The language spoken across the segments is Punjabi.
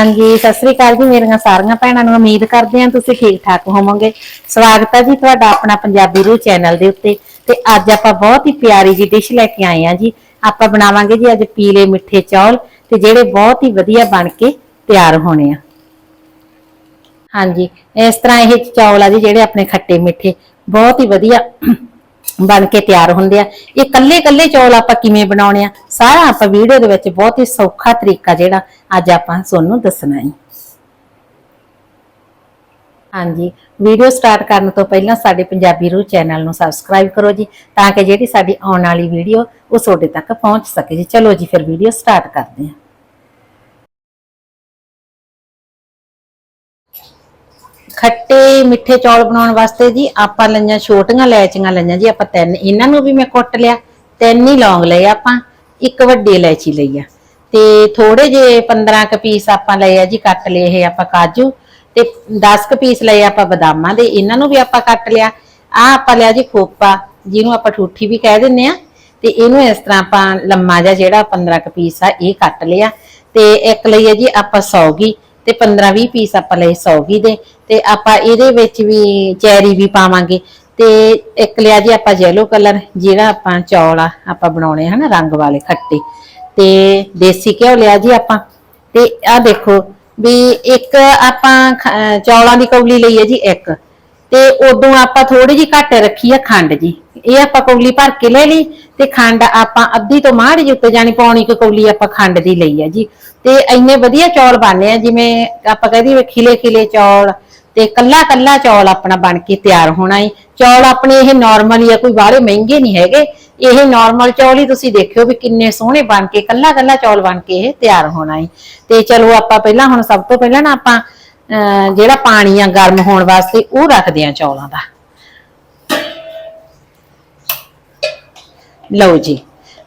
ਹਾਂਜੀ, ਸਤਿ ਸ੍ਰੀ ਅਕਾਲ ਜੀ ਮੇਰੀਆਂ ਸਾਰੀਆਂ ਭੈਣਾਂ ਨੂੰ ਉਮੀਦ ਕਰਦੇ ਹਾਂ ਤੁਸੀਂ ਠੀਕ ਠਾਕ ਹੋਵੋਗੇ। ਸਵਾਗਤ ਹੈ ਜੀ ਤੁਹਾਡਾ ਆਪਣਾ ਪੰਜਾਬੀ ਰੂ ਚੈਨਲ ਦੇ ਉੱਤੇ। ਤੇ ਅੱਜ ਆਪਾਂ ਬਹੁਤ ਹੀ ਪਿਆਰੀ ਜੀ ਡਿਸ਼ ਲੈ ਕੇ ਆਏ ਹਾਂ ਜੀ। ਆਪਾਂ ਬਣਾਵਾਂਗੇ ਜੀ ਅੱਜ ਪੀਲੇ ਮਿੱਠੇ ਚੌਲ ਤੇ ਜਿਹੜੇ ਬਹੁਤ ਹੀ ਵਧੀਆ ਬਣ ਕੇ ਤਿਆਰ ਹੋਣੇ ਆ। ਹਾਂਜੀ, ਇਸ ਤਰ੍ਹਾਂ ਇਹ ਚੌਲ ਆ ਜੀ ਜਿਹੜੇ ਆਪਣੇ ਖੱਟੇ ਮਿੱਠੇ, ਬਹੁਤ ਹੀ ਵਧੀਆ ਬਣ ਕੇ ਤਿਆਰ ਹੁੰਦੇ ਆ। ਇਹ ਕੱਲੇ ਕੱਲੇ ਚੌਲ ਆਪਾਂ ਕਿਵੇਂ ਬਣਾਉਣੇ ਆ? ਸਾਰਾ ਆਪਾਂ ਵੀਡੀਓ ਦੇ ਵਿੱਚ ਬਹੁਤ ਹੀ ਸੌਖਾ ਤਰੀਕਾ ਜਿਹੜਾ ਅੱਜ ਆਪਾਂ ਤੁਹਾਨੂੰ ਦੱਸਣਾ ਹੈ। ਹਾਂਜੀ, ਵੀਡੀਓ ਸਟਾਰਟ ਕਰਨ ਤੋਂ ਪਹਿਲਾਂ ਸਾਡੇ ਪੰਜਾਬੀ ਰੂ ਚੈਨਲ ਨੂੰ ਸਬਸਕ੍ਰਾਈਬ ਕਰੋ ਜੀ, ਤਾਂ ਕਿ ਜਿਹੜੀ ਸਾਡੀ ਆਉਣ ਵਾਲੀ ਵੀਡੀਓ ਉਹ ਤੁਹਾਡੇ ਤੱਕ ਪਹੁੰਚ ਸਕੇ ਜੀ। ਚਲੋ ਜੀ, ਫਿਰ ਵੀਡੀਓ ਸਟਾਰਟ ਕਰਦੇ ਹਾਂ। ਖੱਟੇ ਮਿੱਠੇ ਚੌਲ ਬਣਾਉਣ ਵਾਸਤੇ ਜੀ ਆਪਾਂ ਲਈਆਂ ਛੋਟੀਆਂ ਲੈਚੀਆਂ ਲਈਆਂ ਜੀ, ਆਪਾਂ ਤਿੰਨ, ਇਹਨਾਂ ਨੂੰ ਵੀ ਮੈਂ ਕੁੱਟ ਲਿਆ, ਤਿੰਨ ਹੀ ਲੌਂਗ ਲਏ ਆਪਾਂ। ਇੱਕ ਵੱਡੀ ਇਲਾਇਚੀ ਲਈ ਆ। ਤੇ ਥੋੜੇ ਜੇ 15 ਕ ਪੀਸ ਆਪਾਂ ਲਏ ਆ ਜੀ, ਕੱਟ ਲਏ ਇਹ ਆਪਾਂ ਕਾਜੂ ਤੇ 10 ਕ ਪੀਸ ਲਏ ਆਪਾਂ ਬਦਾਮਾਂ ਦੇ, ਇਹਨਾਂ ਨੂੰ ਵੀ ਆਪਾਂ ਕੱਟ ਲਿਆ। ਆ ਆਪਾਂ ਲਿਆ ਜੀ ਖੋਪਾ, ਜਿਹਨੂੰ ਆਪਾਂ ਠੂਠੀ ਵੀ ਕਹਿ ਦਿੰਨੇ ਆ। ਤੇ ਇਹਨੂੰ ਇਸ ਤਰ੍ਹਾਂ ਆਪਾਂ ਲੰਮਾ ਜਿਹਾ ਜਿਹੜਾ 15 ਕ ਪੀਸ ਆ, ਇਹ ਕੱਟ ਲਿਆ। ਤੇ ਇੱਕ ਲਈ ਹੈ ਜੀ ਆਪਾਂ ਸੌਗੀ, ਤੇ 15 20 ਪੀਸ ਆਪਾਂ ਲਏ ਸੌਗੀ ਦੇ। ਤੇ ਆਪਾਂ ਇਹਦੇ ਵਿੱਚ ਵੀ ਚੈਰੀ ਵੀ ਪਾਵਾਂਗੇ। ਤੇ ਇੱਕ ਲਿਆ ਜੀ ਆਪਾਂ ਯੈਲੋ ਕਲਰ ਜਿਹੜਾ ਆਪਾਂ ਚੌਲ ਆ, ਆਪਾਂ ਬਣਾਉਣੇ ਹਨਾ, ਰੰਗ ਵਾਲੇ, ਖੱਟੇ। ਤੇ ਦੇਸੀ ਘਿਓ ਲਿਆ ਜੀ ਆਪਾਂ। ਤੇ ਆ ਦੇਖੋ ਵੀ ਇੱਕ ਆਪਾਂ ਚੌਲਾਂ ਦੀ ਕੌਲੀ ਲਈ ਹੈ ਜੀ ਇੱਕ। ਤੇ ਉਦੋਂ ਆਪਾਂ ਥੋੜੀ ਜੀ ਘੱਟ ਰੱਖੀ ਆ ਖੰਡ ਜੀ। ਇਹ ਆਪਾਂ ਕੌਲੀ ਭਰ ਕੇ ਲੈ ਲਈ ਤੇ ਖੰਡ ਆਪਾਂ ਅੱਧੀ ਤੋਂ ਮਾੜੀ ਜਿਹੀ ਉੱਤੇ ਜਾਣੀ ਪੌਣੀ ਕੁ ਕੌਲੀ ਆਪਾਂ ਖੰਡ ਦੀ ਲਈ ਆ ਜੀ। ਤੇ ਇੰਨੇ ਵਧੀਆ ਚੌਲ ਬਣਨੇ ਆ, ਜਿਵੇਂ ਆਪਾਂ ਕਹਦੇ ਵੀ ਖਿਲੇ ਖਿਲੇ ਚੌਲ ਤੇ ਕੱਲਾ ਕੱਲਾ ਚੌਲ ਆਪਣਾ ਬਣ ਕੇ ਤਿਆਰ ਹੋਣਾ ਏ। ਚੌਲ ਆਪਣੇ ਇਹ ਨਾਰਮਲ ਹੀ ਆ, ਕੋਈ ਬਾਹਰੇ ਮਹਿੰਗੇ ਨਹੀਂ ਹੈਗੇ। ਇਹ ਨਾਰਮਲ ਚੌਲ ਹੀ ਤੁਸੀਂ ਦੇਖਿਓ ਵੀ ਕਿੰਨੇ ਸੋਹਣੇ ਬਣ ਕੇ, ਕੱਲਾ ਕੱਲਾ ਚੌਲ ਬਣ ਕੇ ਇਹ ਤਿਆਰ ਹੋਣਾ ਏ। ਤੇ ਚਲੋ ਆਪਾਂ ਪਹਿਲਾਂ ਹੁਣ ਸਭ ਤੋਂ ਪਹਿਲਾਂ ਨਾ ਆਪਾਂ, ਅਹ, ਜਿਹੜਾ ਪਾਣੀ ਆ ਗਰਮ ਹੋਣ ਵਾਸਤੇ ਉਹ ਰੱਖਦੇ ਆ ਚੌਲਾਂ ਦਾ। ਲਓ ਜੀ,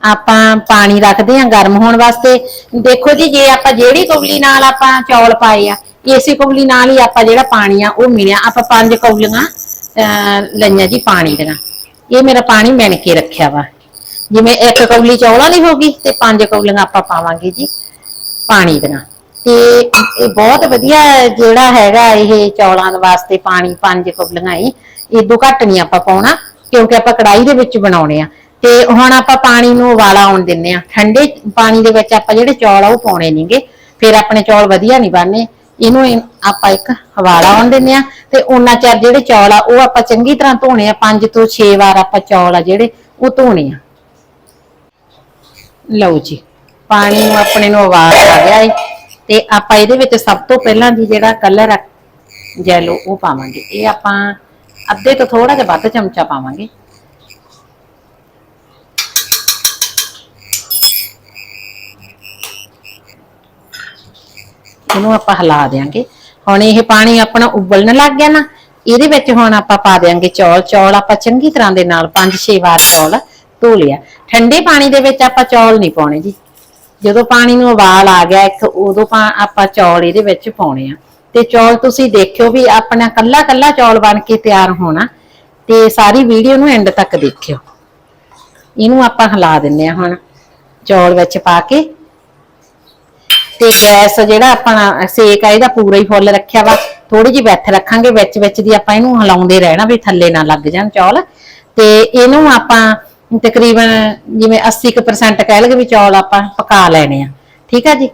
ਆਪਾਂ ਪਾਣੀ ਰੱਖਦੇ ਆ ਗਰਮ ਹੋਣ ਵਾਸਤੇ। ਦੇਖੋ ਜੀ, ਜੇ ਆਪਾਂ ਜਿਹੜੀ ਕੌਲੀ ਨਾਲ ਆਪਾਂ ਚੌਲ ਪਾਏ ਆ ਇਸੇ ਕੌਲੀ ਨਾਲ ਹੀ ਆਪਾਂ ਜਿਹੜਾ ਪਾਣੀ ਆ ਉਹ ਮਿਲਿਆ। ਆਪਾਂ ਪੰਜ ਕੌਲੀਆਂ ਅਹ, ਲਈਆਂ ਜੀ ਪਾਣੀ ਦੀਆਂ। ਇਹ ਮੇਰਾ ਪਾਣੀ ਮਿਣ ਕੇ ਰੱਖਿਆ ਵਾ। ਜਿਵੇਂ ਇੱਕ ਕੌਲੀ ਚੌਲਾਂ ਦੀ ਹੋ ਗਈ ਤੇ ਪੰਜ ਕੌਲੀਆਂ ਆਪਾਂ ਪਾਵਾਂਗੇ ਜੀ ਪਾਣੀ ਦੀਆਂ। ਤੇ ਇਹ ਬਹੁਤ ਵਧੀਆ ਜਿਹੜਾ ਹੈਗਾ ਇਹ ਚੌਲਾਂ ਦੇ ਵਾਸਤੇ ਪਾਣੀ ਪੰਜ ਕੌਲੀਆਂ ਹੀ। ਇਦੋਂ ਘੱਟ ਨਹੀਂ ਆਪਾਂ ਪਾਉਣਾ ਕਿਉਂਕਿ ਆਪਾਂ ਕੜਾਈ ਦੇ ਵਿੱਚ ਬਣਾਉਣੇ ਆ। ਤੇ ਹੁਣ ਆਪਾਂ ਪਾਣੀ ਨੂੰ ਉਬਾਲਾ ਆਉਣ ਦਿੰਨੇ ਆ। ਠੰਡੇ ਪਾਣੀ ਦੇ ਵਿੱਚ ਆਪਾਂ ਜਿਹੜੇ ਚੌਲ ਆ ਉਹ ਪਾਉਣੇ ਨਹੀਂਗੇ ਫਿਰ ਆਪਣੇ ਚੌਲ ਵਧੀਆ ਨਹੀਂ ਬਣਨੇ। ਇਹਨੂੰ ਇਹ- ਆਪਾਂ ਇੱਕ ਹਵਾਲਾ ਆਉਣ ਦਿੰਦੇ ਆ ਤੇ ਉਹਨਾਂ ਚਿਰ ਜਿਹੜੇ ਚੌਲ ਆ, ਉਹ ਆਪਾਂ ਚੰਗੀ ਤਰ੍ਹਾਂ ਧੋਣੇ ਆ। 5 ਤੋਂ 6 ਵਾਰ ਆਪਾਂ ਚੌਲ ਆ ਜਿਹੜੇ, ਉਹ ਧੋਣੇ ਆ। ਲਓ ਜੀ, ਪਾਣੀ ਨੂੰ ਆਪਣੇ ਨੂੰ ਆਵਾਜ਼ ਆ ਗਿਆ ਏ ਤੇ ਆਪਾਂ ਇਹਦੇ ਵਿੱਚ ਸਭ ਤੋਂ ਪਹਿਲਾਂ ਜੀ ਜਿਹੜਾ ਕਲਰ ਆ ਜੈਲੋ ਉਹ ਪਾਵਾਂਗੇ। ਇਹ ਆਪਾਂ ਅੱਧੇ ਤੋਂ ਥੋੜਾ ਜਿਹਾ ਵੱਧ ਚਮਚਾ ਪਾਵਾਂਗੇ। ਇਹਨੂੰ ਆਪਾਂ ਹਿਲਾ ਦੇਾਂਗੇ ਹੁਣ ਇਹ ਪਾਣੀ ਆਪਣਾ ਉਬਲਣ ਲੱਗ ਗਿਆ ਨਾ, ਇਹਦੇ ਵਿੱਚ ਹੁਣ ਆਪਾਂ ਪਾ ਦੇਾਂਗੇ ਚੌਲ। ਚੌਲ ਆਪਾਂ ਚੰਗੀ ਤਰ੍ਹਾਂ ਦੇ ਨਾਲ 5-6 ਵਾਰ ਚੌਲ ਧੋ ਲਿਆ। ਠੰਡੇ ਪਾਣੀ ਦੇ ਵਿੱਚ ਆਪਾਂ ਚੌਲ ਨਹੀਂ ਪਾਉਣੇ ਜੀ। ਜਦੋਂ ਪਾਣੀ ਨੂੰ ਉਬਾਲ ਆ ਗਿਆ, ਇੱਕ ਉਦੋਂ ਪਾ ਆਪਾਂ ਚੌਲ ਇਹਦੇ ਵਿੱਚ ਪਾਉਣੇ ਆ। ਤੇ ਚੌਲ ਤੁਸੀਂ ਦੇਖਿਓ ਵੀ ਆਪਣਾ ਕੱਲਾ ਕੱਲਾ ਚੌਲ ਬਣ ਕੇ ਤਿਆਰ ਹੋਣਾ, ਤੇ ਸਾਰੀ ਵੀਡੀਓ ਨੂੰ ਐਂਡ ਤੱਕ ਦੇਖਿਓ। ਇਹਨੂੰ ਆਪਾਂ ਹਿਲਾ ਦਿੰਨੇ ਆ ਹੁਣ। ਚੌਲ ਵਿੱਚ ਪਾ ਕੇ ਤੇ ਗੈਸ ਜਿਹੜਾ ਆਪਣਾ ਸੇਕ ਆ, ਇਹਦਾ ਪੂਰਾ ਹੀ ਫੁੱਲ ਰੱਖਿਆ ਵਾ। ਥੋੜੀ ਜਿਹੀ ਵਿੱਥ ਰੱਖਾਂਗੇ, ਵਿੱਚ ਵਿੱਚ ਦੀ ਆਪਾਂ ਇਹਨੂੰ ਹਿਲਾਉਂਦੇ ਰਹਿਣਾ ਵੀ ਥੱਲੇ ਨਾ ਲੱਗ ਜਾਣ ਚੌਲ। ਤੇ ਇਹਨੂੰ ਆਪਾਂ ਤਕਰੀਬਨ ਜਿਵੇਂ 80% ਕਹਿ ਲਗੇ ਵੀ ਚੌਲ ਆਪਾਂ ਪਕਾ ਲੈਣੇ ਆ। ਠੀਕ ਆ ਜੀ?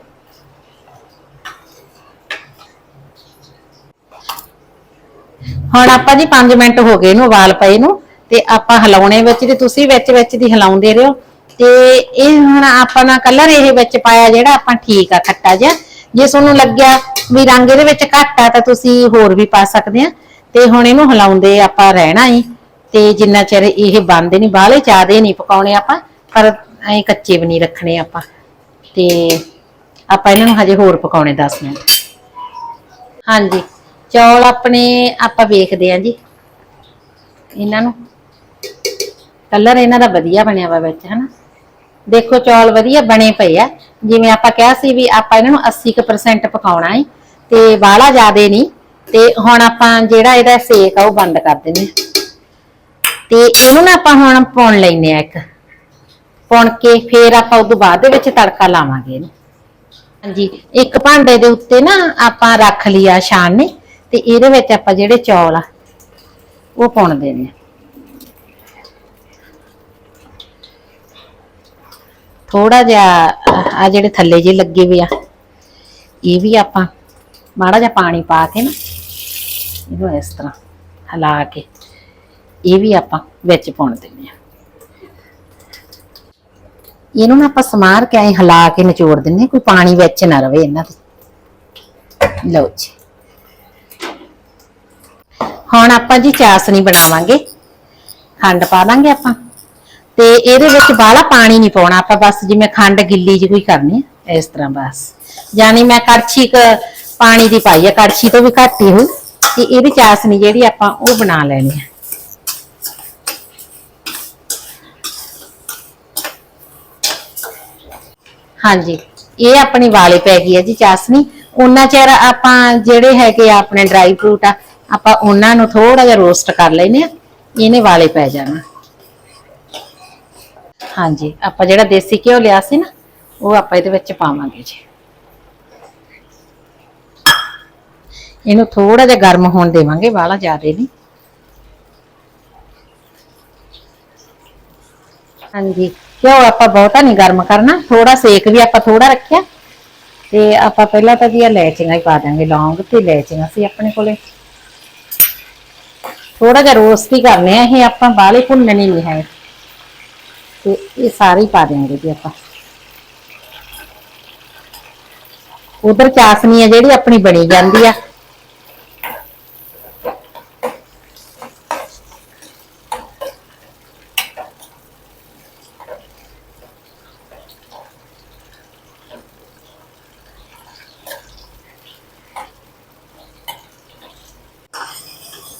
ਹੁਣ ਆਪਾਂ ਜੀ 5 ਮਿੰਟ ਹੋ ਗਏ ਇਹਨੂੰ ਉਬਾਲ ਪਏ ਨੂੰ, ਤੇ ਆਪਾਂ ਹਿਲਾਉਣੇ ਵਿੱਚ ਤੇ ਤੁਸੀਂ ਵਿੱਚ ਵਿੱਚ ਦੀ ਹਿਲਾਉਂਦੇ ਰਹੋ। ਤੇ ਇਹ ਹੁਣ ਆਪਾਂ ਨਾ ਕਲਰ ਇਹ ਵਿੱਚ ਪਾਇਆ ਜਿਹੜਾ ਆਪਾਂ ਠੀਕ ਆ ਖੱਟਾ ਜਿਹਾ। ਜੇ ਤੁਹਾਨੂੰ ਲੱਗਿਆ ਵੀ ਰੰਗ ਇਹਦੇ ਵਿੱਚ ਘੱਟ ਆ ਤਾਂ ਤੁਸੀਂ ਹੋਰ ਵੀ ਪਾ ਸਕਦੇ ਆ। ਤੇ ਹੁਣ ਇਹਨੂੰ ਹਿਲਾਉਂਦੇ ਆਪਾਂ ਰਹਿਣਾ ਹੀ ਤੇ ਜਿੰਨਾ ਚਿਰ ਇਹ ਬੰਦ ਨਹੀਂ, ਬਾਹਲੇ ਜ਼ਿਆਦੇ ਨਹੀਂ ਪਕਾਉਣੇ ਆਪਾਂ, ਪਰ ਐ ਕੱਚੇ ਵੀ ਨਹੀਂ ਰੱਖਣੇ ਆਪਾਂ। ਤੇ ਆਪਾਂ ਇਹਨਾਂ ਨੂੰ ਹਜੇ ਹੋਰ ਪਕਾਉਣੇ 10 ਮਿੰਟ। ਹਾਂਜੀ, ਚੌਲ ਆਪਣੇ ਆਪਾਂ ਵੇਖਦੇ ਆਂ ਜੀ। ਇਹਨਾਂ ਨੂੰ। ਕਲਰ ਇਹਨਾਂ ਦਾ ਵਧੀਆ ਬਣਿਆ ਵਾ ਵਿੱਚ, ਹਨਾ। ਦੇਖੋ ਚੌਲ ਵਧੀਆ ਬਣੇ ਪਏ ਆ। ਜਿਵੇਂ ਆਪਾਂ ਕਿਹਾ ਸੀ ਵੀ ਆਪਾਂ ਇਹਨਾਂ ਨੂੰ 80% ਪਕਾਉਣਾ ਹੈ ਤੇ ਵਾਲਾ ਜ਼ਿਆਦੇ ਨਹੀਂ, ਤੇ ਹੁਣ ਆਪਾਂ ਜਿਹੜਾ ਇਹਦਾ ਸੇਕ ਆ ਉਹ ਬੰਦ ਕਰ ਦਿੰਦੇ ਹਾਂ। ਤੇ ਇਹਨੂੰ ਨਾ ਆਪਾਂ ਹੁਣ ਪੁਣ ਲੈਨੇ ਆ ਇੱਕ। ਪੁਣ ਕੇ ਫੇਰ ਆਪਾਂ ਉਸ ਤੋਂ ਬਾਅਦ ਦੇ ਵਿੱਚ ਤੜਕਾ ਲਾਵਾਂਗੇ ਇਹਨੂੰ। ਹਾਂਜੀ, ਇੱਕ ਭਾਂਡੇ ਦੇ ਉੱਤੇ ਨਾ ਆਪਾਂ ਰੱਖ ਲਿਆ ਛਾਣਨੀ ਤੇ ਇਹਦੇ ਵਿੱਚ ਆਪਾਂ ਜਿਹੜੇ ਚੌਲ ਆ, ਉਹ ਪਾਉਣ ਦੇਣੇ ਆ। ਥੋੜਾ ਜਿਹਾ ਆ ਜਿਹੜੇ ਥੱਲੇ ਜੇ ਲੱਗੇ ਵੇ ਆ, ਇਹ ਵੀ ਆਪਾਂ ਮਾੜਾ ਜਿਹਾ ਪਾਣੀ ਪਾ ਕੇ ਨਾ, ਇਹਨੂੰ ਇਸ ਤਰ੍ਹਾਂ ਹਿਲਾ ਕੇ, ਇਹ ਵੀ ਆਪਾਂ ਵਿੱਚ ਪਾਉਣ ਦੇਣੇ ਆ ਇਹਨੂੰ ਨਾ ਆਪਾਂ ਸਮਾਰ ਕੇ ਐ ਹਿਲਾ ਕੇ ਨਿਚੋੜ ਦਿੰਨੇ ਕੋਈ ਪਾਣੀ ਵਿੱਚ ਨਾ ਰਵੇ ਇਹਨਾਂ ਦੇ ਲਓ ਜੀ। ਹੁਣ ਆਪਾਂ ਜੀ ਚਾਸਣੀ ਬਣਾਵਾਂਗੇ, ਖੰਡ ਪਾ ਦਾਂਗੇ ਆਪਾਂ। ਤੇ ਇਹਦੇ ਵਿੱਚ ਬਾਹਲਾ ਪਾਣੀ ਨਹੀਂ ਪਾਉਣਾ, ਆਪਾਂ ਬਸ ਜਿਵੇਂ ਖੰਡ ਗਿੱਲੀ ਜਿਹੀ ਕੋਈ ਕਰਨੀ ਇਸ ਤਰ੍ਹਾਂ ਬਸ। ਯਾਨੀ ਮੈਂ ਕੜਛੀ ਕ ਪਾਣੀ ਦੀ ਪਾਈ ਹੈ ਕੜਛੀ ਤੋਂ ਵੀ ਘੱਟ ਹੀ ਹੋਈ ਤੇ ਇਹਦੀ ਚਾਸਨੀ ਜਿਹੜੀ ਆਪਾਂ ਉਹ ਬਣਾ ਲੈਣੀ ਹੈ ਹਾਂਜੀ, ਇਹ ਆਪਣੀ ਵਾਲੇ ਪੈ ਗਈ ਹੈ ਜੀ ਚਾਸਨੀ ਉਹਨਾਂ ਚਿਰ ਆਪਾਂ ਜਿਹੜੇ ਹੈਗੇ ਆ ਆਪਣੇ ਡਰਾਈ ਫਰੂਟ ਆ, ਆਪਾਂ ਉਹਨਾਂ ਨੂੰ ਥੋੜਾ ਜਿਹਾ ਰੋਸਟ ਕਰ ਲੈਨੇ ਆ। ਇਹਨੇ ਵਾਲੇ ਪੈ ਜਾਣਾ। ਹਾਂਜੀ, ਆਪਾਂ ਜਿਹੜਾ ਦੇਸੀ ਘਿਓ ਲਿਆ ਸੀ ਨਾ, ਉਹ ਆਪਾਂ ਇਹਦੇ ਵਿੱਚ ਪਾਵਾਂਗੇ ਜੀ। ਇਹਨੂੰ ਥੋੜਾ ਜਿਹਾ ਗਰਮ ਹੋਣ ਦੇਵਾਂਗੇ, ਵਾਲਾ ਜ਼ਿਆਦਾ ਨਹੀਂ। ਹਾਂਜੀ, ਘਿਓ ਆਪਾਂ ਬਹੁਤਾ ਨਹੀਂ ਗਰਮ ਕਰਨਾ ਥੋੜਾ ਸੇਕ ਵੀ ਆਪਾਂ ਥੋੜਾ ਰੱਖਿਆ। ਤੇ ਆਪਾਂ ਪਹਿਲਾਂ ਤਾਂ ਜੀ ਲੈਚੀਆਂ ਹੀ ਪਾ ਦਾਂਗੇ ਲੌਂਗ ਤੇ ਲੈਚੀਆਂ ਸੀ ਆਪਣੇ ਕੋਲੇ। ਥੋੜਾ ਜਿਹਾ ਰੋਸਟ ਹੀ ਕਰਨੇ ਆ, ਇਹ ਆਪਾਂ ਬਾਹਲੇ ਭੁੰਨਣੇ ਨਹੀਂ ਹੈ। ਤੇ ਇਹ ਸਾਰੇ ਹੀ ਪਾ ਦੇਵਾਂਗੇ ਜੀ ਆਪਾਂ। ਉਧਰ ਚਾਸਨੀ ਹੈ ਜਿਹੜੀ ਆਪਣੀ ਬਣੀ ਜਾਂਦੀ ਆ।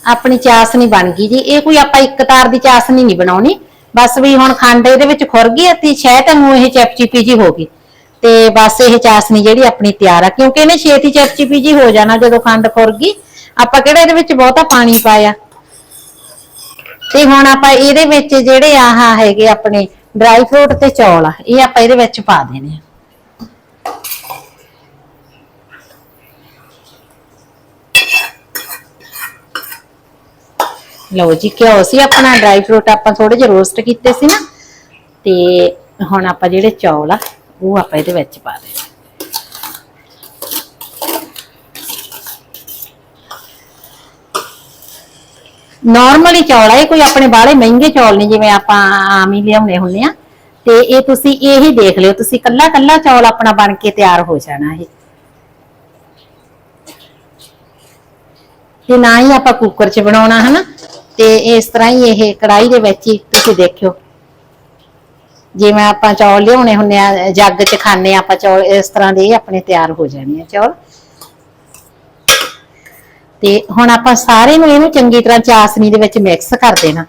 ਆਪਣੀ ਚਾਸਨੀ ਬਣ ਗਈ ਜੀ। ਇਹ ਕੋਈ ਆਪਾਂ ਇੱਕ ਤਾਰ ਦੀ ਚਾਸਨੀ ਨਹੀਂ ਬਣਾਉਣੀ। ਬਸ ਵੀ ਹੁਣ ਖੰਡ ਇਹਦੇ ਵਿੱਚ ਖੁਰ ਗਈ ਤੇ ਸ਼ਾਇਦ ਨੂੰ ਇਹ ਚਪਚੀਪੀ ਜੀ ਹੋ ਗਈ। ਤੇ ਬਸ ਇਹ ਚਾਸਨੀ ਜਿਹੜੀ ਆਪਣੀ ਤਿਆਰ ਆ, ਕਿਉਂਕਿ ਇਹਨੇ ਛੇਤੀ ਚਪਚੀਪੀ ਜੀ ਹੋ ਜਾਣਾ ਜਦੋਂ ਖੰਡ ਖੁਰ ਗਈ। ਆਪਾਂ ਕਿਹੜਾ ਇਹਦੇ ਵਿੱਚ ਬਹੁਤਾ ਪਾਣੀ ਪਾਇਆ? ਤੇ ਹੁਣ ਆਪਾਂ ਇਹਦੇ ਵਿੱਚ ਜਿਹੜੇ ਆਹ ਹੈਗੇ ਆਪਣੇ ਡਰਾਈ ਫਰੂਟ ਤੇ ਚੌਲ ਆ, ਇਹ ਆਪਾਂ ਇਹਦੇ ਵਿੱਚ ਪਾ ਦੇਣੇ ਆ। ਲਓ ਜੀ, ਘਿਓ ਸੀ ਆਪਣਾ ਡਰਾਈ ਫਰੂਟ ਆਪਾਂ ਥੋੜੇ ਜਿਹਾ ਰੋਸਟ ਕੀਤੇ ਸੀ ਨਾ, ਤੇ ਹੁਣ ਆਪਾਂ ਜਿਹੜੇ ਚੌਲ ਆ, ਉਹ ਆਪਾਂ ਇਹਦੇ ਵਿੱਚ ਪਾ ਦੇਣੇ ਨਾਰਮਲੀ ਚੌਲ ਆ, ਇਹ ਕੋਈ ਆਪਣੇ ਬਾਹਲੇ ਮਹਿੰਗੇ ਚੌਲ ਨਹੀਂ, ਜਿਵੇਂ ਆਪਾਂ ਆਮ ਹੀ ਲਿਆਉਣੇ ਹੁੰਦੇ ਆ। ਤੇ ਇਹ ਤੁਸੀਂ ਇਹੀ ਦੇਖ ਲਿਓ, ਤੁਸੀਂ ਕੱਲਾ ਕੱਲਾ ਚੌਲ ਆਪਣਾ ਬਣ ਕੇ ਤਿਆਰ ਹੋ ਜਾਣਾ ਇਹ। ਤੇ ਨਾ ਹੀ ਆਪਾਂ ਕੁੱਕਰ 'ਚ ਬਣਾਉਣਾ, ਹਨਾ? ਤੇ ਇਸ ਤਰ੍ਹਾਂ ਹੀ ਇਹ ਕੜਾਈ ਦੇ ਵਿੱਚ ਹੀ ਤੁਸੀਂ ਦੇਖਿਓ। ਜਿਵੇਂ ਆਪਾਂ ਚੌਲ ਲਿਆਉਣੇ ਹੁੰਦੇ ਆ, ਜੱਗ 'ਚ ਖਾਣੇ ਆਪਾਂ ਚੌਲ, ਇਸ ਤਰ੍ਹਾਂ ਦੇ ਆਪਣੇ ਤਿਆਰ ਹੋ ਜਾਣੇ ਆ ਚੌਲ। ਤੇ ਹੁਣ ਆਪਾਂ ਸਾਰੇ ਨੂੰ ਇਹਨੂੰ ਚੰਗੀ ਤਰ੍ਹਾਂ ਚਾਸਨੀ ਦੇ ਵਿੱਚ ਮਿਕਸ ਕਰ ਦੇਣਾ।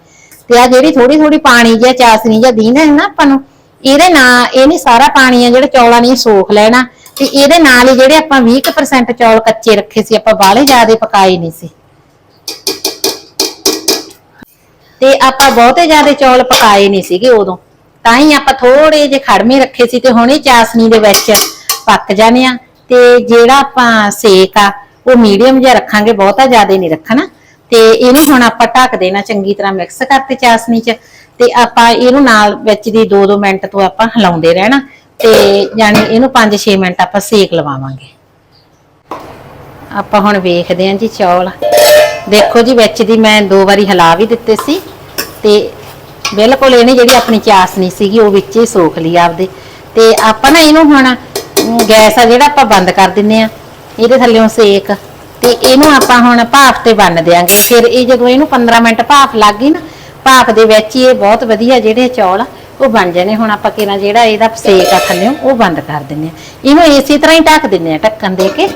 ਤੇ ਆ ਜਿਹੜੀ ਥੋੜੀ ਥੋੜੀ ਪਾਣੀ ਜਿਹਾ ਚਾਸਨੀ ਜਿਹਾ ਦੀਨਾ ਹੈ ਨਾ ਆਪਾਂ ਨੂੰ, ਇਹਦੇ ਨਾਲ ਇਹ ਨਹੀਂ ਸਾਰਾ ਪਾਣੀ ਆ ਜਿਹੜਾ ਚੌਲਾਂ ਨੇ ਸੋਖ ਲੈਣਾ। ਤੇ ਇਹਦੇ ਨਾਲ ਹੀ ਜਿਹੜੇ ਆਪਾਂ 20% ਚੌਲ ਕੱਚੇ ਰੱਖੇ ਸੀ, ਆਪਾਂ ਬਾਹਲੇ ਜ਼ਿਆਦਾ ਪਕਾਏ ਨਹੀਂ ਸੀ। ਤੇ ਆਪਾਂ ਬਹੁਤੇ ਜ਼ਿਆਦਾ ਚੌਲ ਪਕਾਏ ਨਹੀਂ ਸੀਗੇ ਉਦੋਂ। ਤਾਂ ਹੀ ਆਪਾਂ ਥੋੜੇ ਜੇ ਖੜਮੇ ਰੱਖੇ ਸੀ ਤੇ ਹੁਣੇ ਇਹ ਚਾਸਨੀ ਦੇ ਵਿੱਚ ਪੱਕ ਜਾਣੇ ਆ ਤੇ ਜਿਹੜਾ ਆਪਾਂ ਸੇਕ ਆ, ਉਹ ਮੀਡੀਅਮ ਜਿਹਾ ਰੱਖਾਂਗੇ, ਬਹੁਤਾ ਜ਼ਿਆਦਾ ਨਹੀਂ ਰੱਖਣਾ। ਤੇ ਇਹਨੂੰ ਹੁਣ ਆਪਾਂ ਢੱਕ ਦੇਣਾ ਚੰਗੀ ਤਰ੍ਹਾਂ ਮਿਕਸ ਕਰਤੇ ਚਾਸਨੀ 'ਚ। ਤੇ ਆਪਾਂ ਇਹਨੂੰ ਨਾਲ ਵਿੱਚ ਦੀ 2-2 ਮਿੰਟ ਤੋਂ ਆਪਾਂ ਹਿਲਾਉਂਦੇ ਰਹਿਣਾ। ਤੇ ਯਾਨੀ ਇਹਨੂੰ 5-6 ਮਿੰਟ ਆਪਾਂ ਸੇਕ ਲਵਾਵਾਂਗੇ। ਆਪਾਂ ਹੁਣ ਵੇਖਦੇ ਹਾਂ ਜੀ ਚੌਲ। ਦੇਖੋ ਜੀ ਵਿੱਚ ਦੀ ਮੈਂ ਦੋ ਵਾਰੀ ਹਿਲਾ ਵੀ ਦਿੱਤੇ ਸੀ। ਤੇ ਬਿਲਕੁਲ ਇਹਨੇ ਜਿਹੜੀ ਆਪਣੀ ਚਾਸਨੀ ਸੀਗੀ, ਉਹ ਵਿੱਚ ਹੀ ਸੋਖ ਲਈ ਆਪਦੇ। ਤੇ ਆਪਾਂ ਨਾ ਇਹਨੂੰ ਹੁਣ ਗੈਸ ਆ ਜਿਹੜਾ ਆਪਾਂ ਬੰਦ ਕਰ ਦਿੰਨੇ ਆ, ਇਹਦੇ ਥੱਲੇੋਂ ਸੇਕ। ਤੇ ਇਹਨੂੰ ਆਪਾਂ ਹੁਣ ਭਾਫ ਤੇ ਬੰਨ ਦਿਆਂਗੇ। ਫਿਰ ਇਹ ਜਦੋਂ ਇਹਨੂੰ 15 ਮਿੰਟ ਭਾਫ ਲੱਗ ਗਈ ਨਾ, ਭਾਫ ਦੇ ਵਿੱਚ ਹੀ ਇਹ ਬਹੁਤ ਵਧੀਆ ਜਿਹੜੇ ਚੌਲ ਆ, ਉਹ ਬਣ ਜਾਣੇ। ਹੁਣ ਆਪਾਂ ਕਿਹਨਾਂ ਜਿਹੜਾ ਇਹਦਾ ਸੇਕ ਆ ਥੱਲੇੋਂ ਉਹ ਬੰਦ ਕਰ ਦਿੰਨੇ ਆ। ਇਹਨੂੰ ਇਸੇ ਤਰ੍ਹਾਂ ਹੀ ਢੱਕ ਦਿੰਨੇ ਆ, ਢੱਕਣ ਦੇ ਕੇ।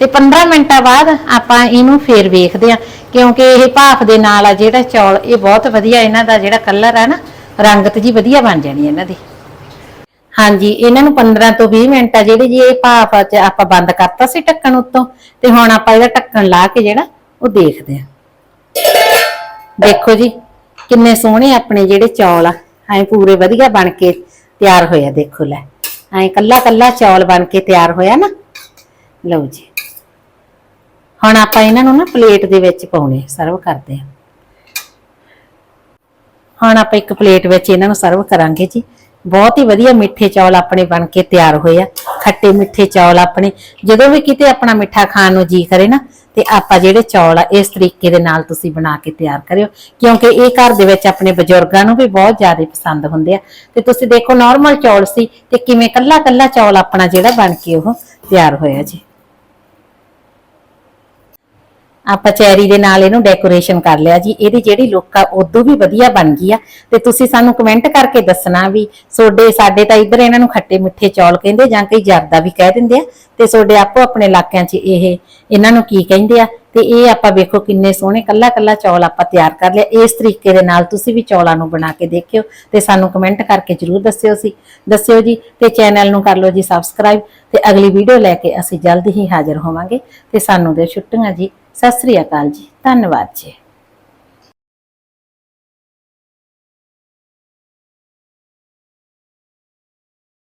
ਤੇ 15 ਮਿੰਟਾਂ ਬਾਅਦ ਆਪਾਂ ਇਹਨੂੰ ਫੇਰ ਵੇਖਦੇ ਆ ਕਿਉਂਕਿ ਇਹ ਭਾਫ ਦੇ ਨਾਲ ਆ ਜਿਹੜਾ ਚੌਲ, ਇਹ ਬਹੁਤ ਵਧੀਆ ਇਹਨਾਂ ਦਾ ਜਿਹੜਾ ਕਲਰ ਆ ਨਾ ਰੰਗਤ ਜੀ ਵਧੀਆ ਬਣ ਜਾਣੀ ਇਹਨਾਂ ਦੀ। ਹਾਂਜੀ, ਇਹਨਾਂ ਨੂੰ 15 ਤੋਂ 20 ਮਿੰਟ ਆ ਜਿਹੜੇ ਜੀ ਇਹ ਭਾਫ ਚ ਆਪਾਂ ਬੰਦ ਕਰਤਾ ਸੀ ਢੱਕਣ ਉੱਤੋਂ, ਤੇ ਹੁਣ ਆਪਾਂ ਇਹਦਾ ਢੱਕਣ ਲਾ ਕੇ ਜਿਹੜਾ ਉਹ ਦੇਖਦੇ ਆ ਦੇਖੋ ਜੀ, ਕਿੰਨੇ ਸੋਹਣੇ ਆਪਣੇ ਜਿਹੜੇ ਚੌਲ ਆ, ਐ ਪੂਰੇ ਵਧੀਆ ਬਣ ਕੇ ਤਿਆਰ ਹੋਇਆ ਦੇਖੋ ਲੈ। ਐ ਕੱਲਾ ਕੱਲਾ ਚੌਲ ਬਣ ਕੇ ਤਿਆਰ ਹੋਇਆ ਨਾ। ਲਓ ਜੀ। ਹੁਣ ਆਪਾਂ ਇਹਨਾਂ ਨੂੰ ਨਾ ਪਲੇਟ ਦੇ ਵਿੱਚ ਪਾਉਣੇ ਸਰਵ ਕਰਦੇ ਹਾਂ। ਹੁਣ ਆਪਾਂ ਇੱਕ ਪਲੇਟ ਵਿੱਚ ਇਹਨਾਂ ਨੂੰ ਸਰਵ ਕਰਾਂਗੇ ਜੀ। ਬਹੁਤ ਹੀ ਵਧੀਆ ਮਿੱਠੇ ਚੌਲ ਆਪਣੇ ਬਣ ਕੇ ਤਿਆਰ ਹੋਏ ਆ। ਖੱਟੇ ਮਿੱਠੇ ਚੌਲ ਆਪਣੇ। ਜਦੋਂ ਵੀ ਕਿਤੇ ਆਪਣਾ ਮਿੱਠਾ ਖਾਣ ਨੂੰ ਜੀ ਕਰੇ ਨਾ, ਤੇ ਆਪਾਂ ਜਿਹੜੇ ਚੌਲ ਆ, ਇਸ ਤਰੀਕੇ ਦੇ ਨਾਲ ਤੁਸੀਂ ਬਣਾ ਕੇ ਤਿਆਰ ਕਰਿਓ। ਕਿਉਂਕਿ ਇਹ ਘਰ ਦੇ ਵਿੱਚ ਆਪਣੇ ਬਜ਼ੁਰਗਾਂ ਨੂੰ ਵੀ ਬਹੁਤ ਜ਼ਿਆਦਾ ਪਸੰਦ ਹੁੰਦੇ ਆ। ਤੇ ਤੁਸੀਂ ਦੇਖੋ ਨਾਰਮਲ ਚੌਲ ਸੀ, ਤੇ ਕਿਵੇਂ ਕੱਲਾ ਕੱਲਾ ਚੌਲ ਆਪਣਾ ਜਿਹੜਾ ਬਣ ਕੇ ਉਹ ਤਿਆਰ ਹੋਇਆ ਜੀ। ਆਪਾਂ ਚੈਰੀ ਦੇ ਨਾਲ ਇਹਨੂੰ ਡੈਕੋਰੇਸ਼ਨ ਕਰ ਲਿਆ ਜੀ। ਇਹਦੀ ਜਿਹੜੀ ਲੁੱਕ ਆ, ਉਦੋਂ ਵੀ ਵਧੀਆ ਬਣ ਗਈ ਆ। ਤੇ ਤੁਸੀਂ ਸਾਨੂੰ ਕਮੈਂਟ ਕਰਕੇ ਦੱਸਣਾ ਵੀ ਸੋਡੇ ਸਾਡੇ ਤਾਂ ਇੱਧਰ ਇਹਨਾਂ ਨੂੰ ਖੱਟੇ ਮਿੱਠੇ ਚੌਲ ਕਹਿੰਦੇ ਜਾਂ ਕਈ ਜਰਦਾ ਵੀ ਕਹਿ ਦਿੰਦੇ ਆ। ਤੇ ਸੋਡੇ ਆਪੋ ਆਪਣੇ ਇਲਾਕਿਆਂ 'ਚ ਇਹ ਇਹਨਾਂ ਨੂੰ ਕੀ ਕਹਿੰਦੇ ਆ। ਤੇ ਇਹ ਆਪਾਂ ਵੇਖੋ ਕਿੰਨੇ ਸੋਹਣੇ ਕੱਲਾ ਕੱਲਾ ਚੌਲ ਆਪਾਂ ਤਿਆਰ ਕਰ ਲਿਆ। ਇਸ ਤਰੀਕੇ ਦੇ ਨਾਲ ਤੁਸੀਂ ਵੀ ਚੌਲਾਂ ਨੂੰ ਬਣਾ ਕੇ ਦੇਖਿਓ ਤੇ ਸਾਨੂੰ ਕਮੈਂਟ ਕਰਕੇ ਜਰੂਰ ਦੱਸਿਓ ਸੀ। ਦੱਸਿਓ ਜੀ ਤੇ ਚੈਨਲ ਨੂੰ ਕਰ ਲਓ ਜੀ ਸਬਸਕ੍ਰਾਈਬ ਤੇ ਅਗਲੀ ਵੀਡੀਓ ਲੈ ਕੇ ਅਸੀਂ ਜਲਦ ਹੀ ਹਾਜ਼ਰ ਹੋਵਾਂਗੇ। ਤੇ ਸਾਨੂੰ ਦੇ ਛੁੱਟੀਆਂ ਜੀ। ਸਤਿ ਸ੍ਰੀ ਅਕਾਲ ਜੀ ਧੰਨਵਾਦ ਜੀ।